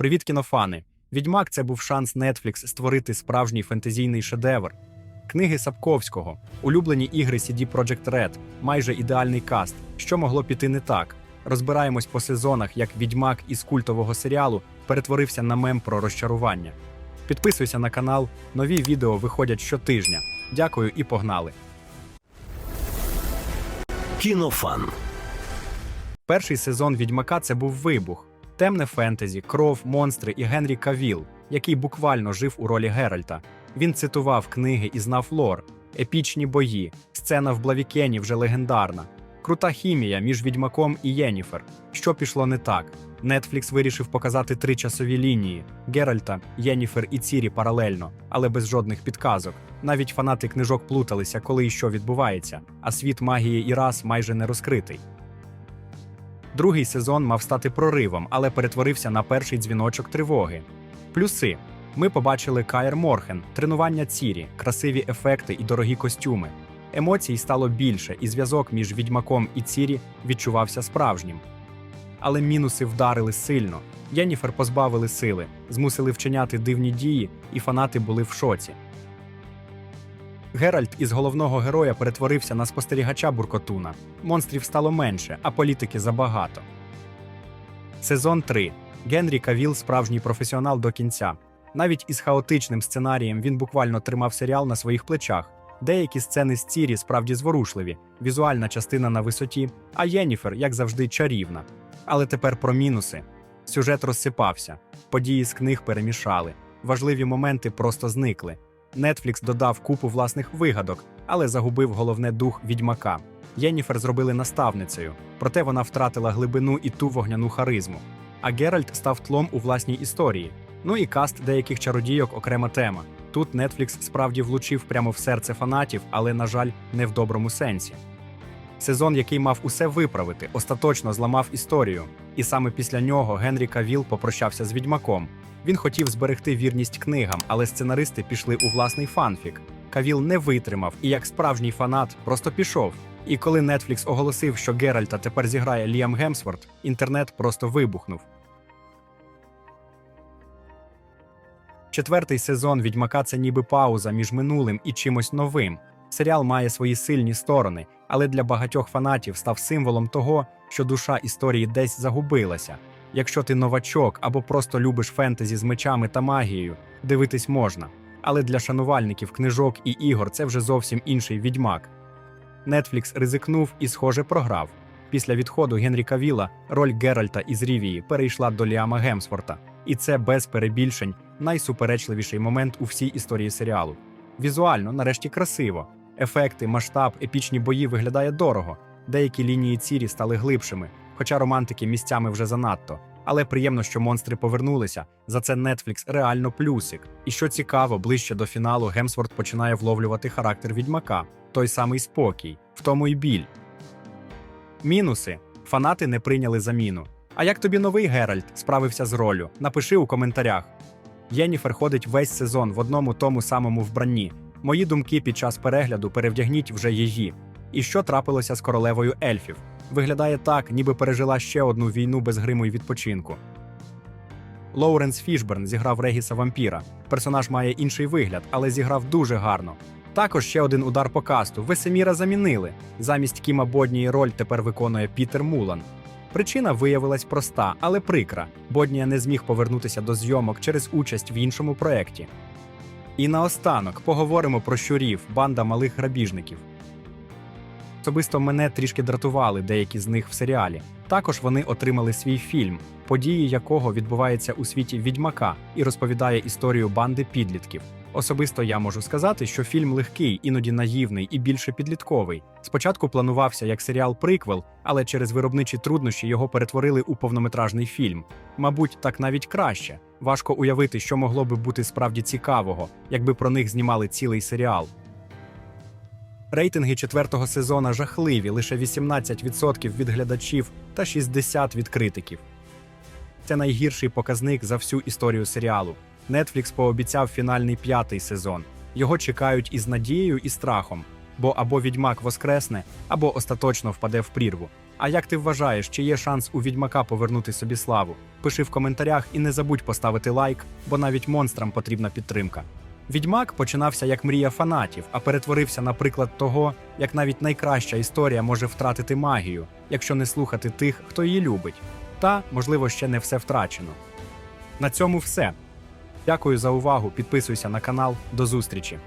Привіт, кінофани! Відьмак це був шанс Netflix створити справжній фентезійний шедевр. Книги Сапковського, улюблені ігри CD Projekt Red, майже ідеальний каст. Що могло піти не так? Розбираємось по сезонах, як відьмак із культового серіалу перетворився на мем про розчарування. Підписуйся на канал, нові відео виходять щотижня. Дякую і погнали! Кінофан. Перший сезон Відьмака це був вибух, темне фентезі, кров, монстри і Генрі Кавіл, який буквально жив у ролі Геральта. Він цитував книги і знав лор, епічні бої, сцена в Блавікені вже легендарна, крута хімія між відьмаком і Єніфер. Що пішло не так? Netflix вирішив показати три часові лінії: Геральта, Єніфер і Цірі паралельно, але без жодних підказок. Навіть фанати книжок плуталися, коли і що відбувається, а світ магії і рас майже не розкритий. Другий сезон мав стати проривом, але перетворився на перший дзвіночок тривоги. Плюси: ми побачили Каєр Морхен, тренування Цірі, красиві ефекти і дорогі костюми. Емоцій стало більше, і зв'язок між відьмаком і Цірі відчувався справжнім. Але мінуси вдарили сильно. Єніфер позбавили сили, змусили вчиняти дивні дії, і фанати були в шоці. Геральт із головного героя перетворився на спостерігача Буркотуна. Монстрів стало менше, а політики забагато. Сезон 3. Генрі Кавіл справжній професіонал до кінця. Навіть із хаотичним сценарієм він буквально тримав серіал на своїх плечах. Деякі сцени з Цірі справді зворушливі, візуальна частина на висоті, а Єніфер, як завжди, чарівна. Але тепер про мінуси. Сюжет розсипався, події з книг перемішали, важливі моменти просто зникли. Netflix додав купу власних вигадок, але загубив головне дух відьмака. Єніфер зробили наставницею, проте вона втратила глибину і ту вогняну харизму. А Геральт став тлом у власній історії. Ну і каст деяких чародійок окрема тема. Тут Netflix справді влучив прямо в серце фанатів, але, на жаль, не в доброму сенсі. Сезон, який мав усе виправити, остаточно зламав історію. І саме після нього Генрі Кавіл попрощався з відьмаком. Він хотів зберегти вірність книгам, але сценаристи пішли у власний фанфік. Кавіл не витримав і, як справжній фанат, просто пішов. І коли Netflix оголосив, що Геральта тепер зіграє Ліам Гемсворт, інтернет просто вибухнув. Четвертий сезон Відьмака це ніби пауза між минулим і чимось новим. Серіал має свої сильні сторони, але для багатьох фанатів став символом того, що душа історії десь загубилася. Якщо ти новачок або просто любиш фентезі з мечами та магією, дивитись можна. Але для шанувальників книжок і ігор це вже зовсім інший відьмак. Netflix ризикнув і, схоже, програв. Після відходу Генрі Кавіла роль Геральта із Рівії перейшла до Ліама Гемсворта, і це без перебільшень найсуперечливіший момент у всій історії серіалу. Візуально, нарешті, красиво. Ефекти, масштаб, епічні бої виглядає дорого. Деякі лінії цірі стали глибшими, хоча романтики місцями вже занадто. Але приємно, що монстри повернулися. За це Netflix реально плюсик. І що цікаво, ближче до фіналу Гемсворт починає вловлювати характер відьмака, той самий спокій, в тому й біль. Мінуси фанати не прийняли заміну. А як тобі новий Геральт справився з ролью? Напиши у коментарях. Єніфер ходить весь сезон в одному тому самому вбранні. Мої думки під час перегляду перевдягніть вже її. І що трапилося з королевою ельфів? Виглядає так, ніби пережила ще одну війну без гриму й відпочинку. Лоуренс Фішберн зіграв Регіса вампіра. Персонаж має інший вигляд, але зіграв дуже гарно. Також ще один удар по касту. Весеміра замінили. Замість Кіма Боднії роль тепер виконує Пітер Мулан. Причина виявилась проста, але прикра. Боднія не зміг повернутися до зйомок через участь в іншому проєкті. І наостанок поговоримо про щурів, банда малих грабіжників. Особисто мене трішки дратували деякі з них в серіалі. Також вони отримали свій фільм, події якого відбуваються у світі відьмака і розповідає історію банди підлітків. Особисто я можу сказати, що фільм легкий, іноді наївний і більше підлітковий. Спочатку планувався як серіал приквел, але через виробничі труднощі його перетворили у повнометражний фільм. Мабуть, так навіть краще. Важко уявити, що могло би бути справді цікавого, якби про них знімали цілий серіал. Рейтинги четвертого сезона жахливі, лише 18% від глядачів та 60% від критиків. Це найгірший показник за всю історію серіалу. Netflix пообіцяв фінальний п'ятий сезон. Його чекають із надією і страхом, бо або відьмак воскресне, або остаточно впаде в прірву. А як ти вважаєш, чи є шанс у відьмака повернути собі славу? Пиши в коментарях і не забудь поставити лайк, бо навіть монстрам потрібна підтримка. Відьмак починався як мрія фанатів, а перетворився на приклад того, як навіть найкраща історія може втратити магію, якщо не слухати тих, хто її любить. Та, можливо, ще не все втрачено. На цьому все. Дякую за увагу. Підписуйся на канал. До зустрічі!